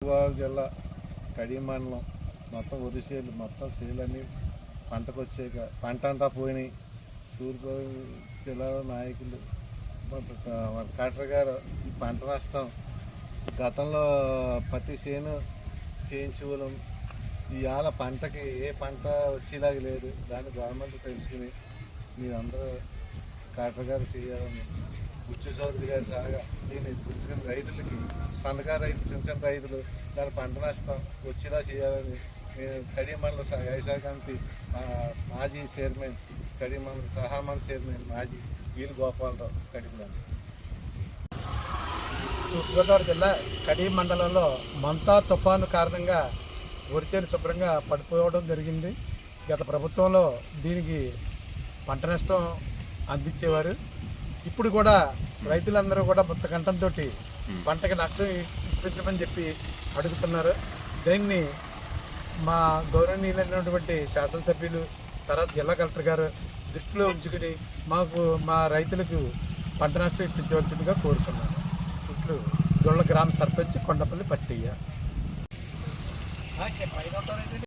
గోదావరి జిల్లా కడిమండలం మొత్తం వరి చేలు మొత్తం చేలన్నీ పంటకు వచ్చాక పంట అంతా పోయినాయి తూర్పుగోదావరి జిల్లా నాయకులు కలెక్టర్ గారు ఈ పంట నష్టం గతంలో ప్రతి చేను చేయించుకోవడం ఇవాళ పంటకి ఏ పంట వచ్చేలాగా లేదు. దాన్ని గవర్నమెంట్ తెలుసుకుని మీరందరూ కలెక్టర్ గారు చేయాలని గుచ్చు చౌదరి గారి సహగా దీన్ని తెలుసుకుని రైతులకి సన్నకారు రైతులు చిన్న చిన్న రైతులు దాని పంట నష్టం వచ్చేలా చేయాలని మేము కడియమండల వ్యవసాయ కమిటీ మాజీ చైర్మన్ కడియమండల సహామండల సహామన్ చైర్మన్ మాజీ వీరు గోపాలరావు కడియం తూర్పుగోదావరి జిల్లా కడీ మండలంలో మంతా తుఫాను కారణంగా వరిచేలు శుభ్రంగా పడిపోవడం జరిగింది. గత ప్రభుత్వంలో దీనికి పంట నష్టం అందించేవారు. ఇప్పుడు కూడా రైతులందరూ కూడా ముత్త కంఠంతో పంటకి నష్టం ఇప్పించమని చెప్పి అడుగుతున్నారు. దీన్ని మా గౌరవనీయులైనటువంటి శాసనసభ్యులు తర్వాత జిల్లా కలెక్టర్ గారు దృష్టిలో ఉంచుకుని మాకు మా రైతులకు పంట నష్టం ఇప్పించవలసిందిగా కోరుతున్నాను ఇట్లు దొళ్ళ గ్రామ సర్పంచ్ కొండపల్లి పట్టయ్య.